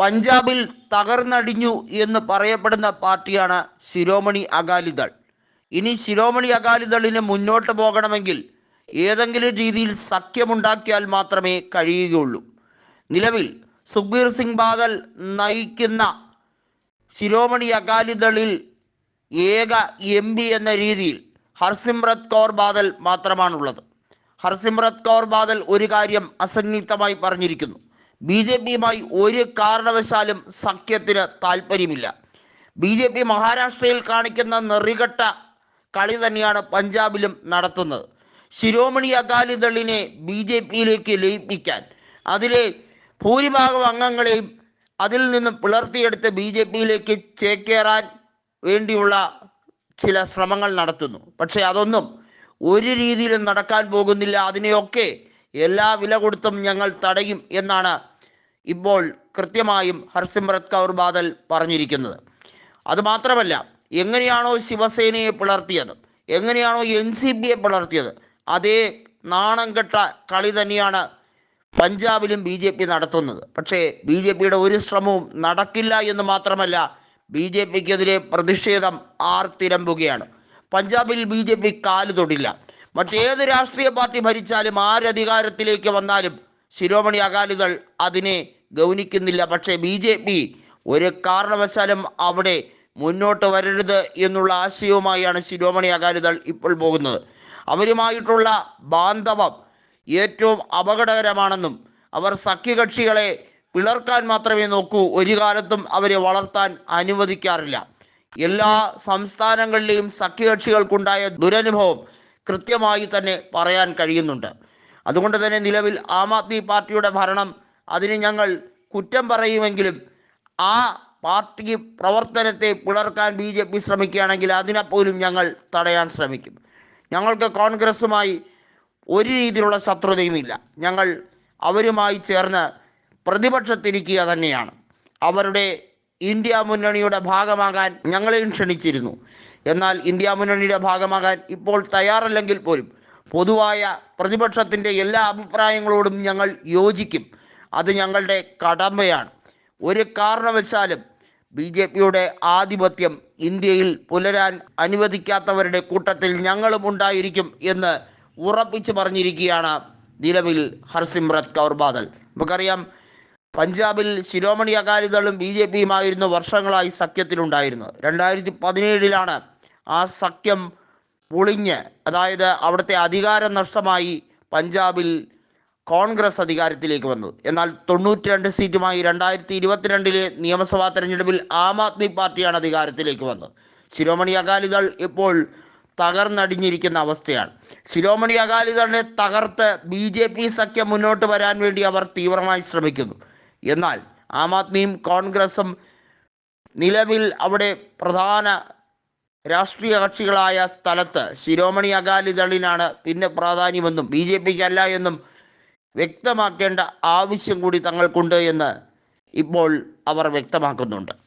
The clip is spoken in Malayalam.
പഞ്ചാബിൽ തകർന്നടിഞ്ഞു എന്ന് പറയപ്പെടുന്ന പാർട്ടിയാണ് ശിരോമണി അകാലിദൾ ഇനി ശിരോമണി അകാലിദളിന് മുന്നോട്ട് പോകണമെങ്കിൽ ഏതെങ്കിലും രീതിയിൽ സഖ്യമുണ്ടാക്കിയാൽ മാത്രമേ കഴിയുകയുള്ളൂ. നിലവിൽ സുഖ്ബീർ സിംഗ് ബാദൽ നയിക്കുന്ന ശിരോമണി അകാലിദളിൽ ഏക എം പി എന്ന രീതിയിൽ ഹർസിമ്രത് കൗർ ബാദൽ മാത്രമാണുള്ളത്. ഹർസിമ്രത് കൗർ ബാദൽ ഒരു കാര്യം അസന്നിഗ്ധമായി പറഞ്ഞിരിക്കുന്നു. ബി ജെ പിയുമായി ഒരു കാരണവശാലും സഖ്യത്തിന് താല്പര്യമില്ല. ബി ജെ പി മഹാരാഷ്ട്രയിൽ കാണിക്കുന്ന നെറികെട്ട കളി തന്നെയാണ് പഞ്ചാബിലും നടത്തുന്നത്. ശിരോമണി അകാലിദളിനെ ബി ജെ പിയിലേക്ക് ലയിപ്പിക്കാൻ. അതിലെ ഭൂരിഭാഗം അംഗങ്ങളെയും അതിൽ നിന്നും പിളർത്തിയെടുത്ത് ബി ജെ പിയിലേക്ക് ചേക്കേറാൻ വേണ്ടിയുള്ള ചില ശ്രമങ്ങൾ നടത്തുന്നു. പക്ഷേ അതൊന്നും ഒരു രീതിയിലും നടക്കാൻ പോകുന്നില്ല. അതിനെയൊക്കെ എല്ലാ വില കൊടുത്തും ഞങ്ങൾ തടയും എന്നാണ് ഇപ്പോൾ കൃത്യമായും ഹർസിമ്രത് കൗർ ബാദൽ പറഞ്ഞിരിക്കുന്നത്. അതുമാത്രമല്ല എങ്ങനെയാണോ ശിവസേനയെ പിളർത്തിയത് എങ്ങനെയാണോ എൻ സി ബിയെ പിളർത്തിയത് അതേ നാണം കെട്ട കളി തന്നെയാണ് പഞ്ചാബിലും ബി ജെ പി നടത്തുന്നത്. പക്ഷേ ബി ജെ പിയുടെ ഒരു ശ്രമവും നടക്കില്ല എന്ന് മാത്രമല്ല ബി ജെ പിക്കെതിരെ പ്രതിഷേധം ആർത്തിരമ്പുകയാണ് പഞ്ചാബിൽ ബി ജെ പി കാൽ തൊടില്ല. മറ്റേത് രാഷ്ട്രീയ പാർട്ടി ഭരിച്ചാലും ആരധികാരത്തിലേക്ക് വന്നാലും ശിരോമണി അകാലികൾ അതിനെ ഗൗനിക്കുന്നില്ല. പക്ഷേ ബി ജെ പി ഒരു കാരണവശാലും അവിടെ മുന്നോട്ട് വരരുത് എന്നുള്ള ആശയവുമായാണ് ശിരോമണി അകാലിദൾ ഇപ്പോൾ പോകുന്നത്. അവരുമായിട്ടുള്ള ബാന്ധവം ഏറ്റവും അപകടകരമാണെന്നും അവർ സഖ്യകക്ഷികളെ പിളർക്കാൻ മാത്രമേ നോക്കൂ. ഒരു കാലത്തും അവരെ വളർത്താൻ അനുവദിക്കാറില്ല. എല്ലാ സംസ്ഥാനങ്ങളിലെയും സഖ്യകക്ഷികൾക്കുണ്ടായ ദുരനുഭവം കൃത്യമായി തന്നെ പറയാൻ കഴിയുന്നുണ്ട്. അതുകൊണ്ട് തന്നെ നിലവിൽ ആം ആദ്മി പാർട്ടിയുടെ ഭരണം അതിന് ഞങ്ങൾ കുറ്റം പറയുമെങ്കിലും ആ പാർട്ടി പ്രവർത്തനത്തെ പിളർക്കാൻ ബി ജെ പി ശ്രമിക്കുകയാണെങ്കിൽ അതിനെപ്പോലും ഞങ്ങൾ തടയാൻ ശ്രമിക്കും. ഞങ്ങൾക്ക് കോൺഗ്രസുമായി ഒരു രീതിയിലുള്ള ശത്രുതയുമില്ല. ഞങ്ങൾ അവരുമായി ചേർന്ന് പ്രതിപക്ഷത്തിരിക്കുക തന്നെയാണ്. അവരുടെ ഇന്ത്യ മുന്നണിയുടെ ഭാഗമാകാൻ ഞങ്ങളെയും ക്ഷണിച്ചിരുന്നു. എന്നാൽ ഇന്ത്യ മുന്നണിയുടെ ഭാഗമാകാൻ ഇപ്പോൾ തയ്യാറല്ലെങ്കിൽ പോലും പൊതുവായ പ്രതിപക്ഷത്തിന്റെ എല്ലാ അഭിപ്രായങ്ങളോടും ഞങ്ങൾ യോജിക്കും. അത് ഞങ്ങളുടെ കടമയാണ്. ഒരു കാരണവശാലും ബി ജെ പിയുടെ ആധിപത്യം ഇന്ത്യയിൽ പുലരാൻ അനുവദിക്കാത്തവരുടെ കൂട്ടത്തിൽ ഞങ്ങളും ഉണ്ടായിരിക്കും എന്ന് ഉറപ്പിച്ചു പറഞ്ഞിരിക്കുകയാണ് നിലവിൽ ഹർസിമ്രത് കൗർ ബാദൽ. നമുക്കറിയാം പഞ്ചാബിൽ ശിരോമണി അകാലിദളും ബി ജെ പിയുമായിരുന്നു വർഷങ്ങളായി സഖ്യത്തിലുണ്ടായിരുന്നത്. രണ്ടായിരത്തി പതിനേഴിലാണ് ആ സഖ്യം പൊളിഞ്ഞ് അതായത് അവിടുത്തെ അധികാരം നഷ്ടമായി പഞ്ചാബിൽ കോൺഗ്രസ് അധികാരത്തിലേക്ക് വന്നത് എന്നാൽ തൊണ്ണൂറ്റി രണ്ട് സീറ്റുമായി രണ്ടായിരത്തി ഇരുപത്തിരണ്ടിലെ നിയമസഭാ തെരഞ്ഞെടുപ്പിൽ ആം ആദ്മി പാർട്ടിയാണ് അധികാരത്തിലേക്ക് വന്നത്. ശിരോമണി അകാലിദൾ ഇപ്പോൾ തകർന്നടിഞ്ഞിരിക്കുന്ന അവസ്ഥയാണ്. ശിരോമണി അകാലിദളിനെ തകർത്ത് ബി ജെ പി സഖ്യം മുന്നോട്ട് വരാൻ വേണ്ടി അവർ തീവ്രമായി ശ്രമിക്കുന്നു. എന്നാൽ ആം ആദ്മിയും കോൺഗ്രസും നിലവിൽ അവിടെ പ്രധാന രാഷ്ട്രീയ കക്ഷികളായ സ്ഥലത്ത് ശിരോമണി അകാലിദളിനാണ് പിന്നെ പ്രാധാന്യമെന്നും ബി ജെ പിക്ക് അല്ല എന്നും വ്യക്തമാക്കേണ്ട ആവശ്യം കൂടി തങ്ങൾക്കുണ്ട് എന്ന് ഇപ്പോൾ അവർ വ്യക്തമാക്കുന്നുണ്ട്.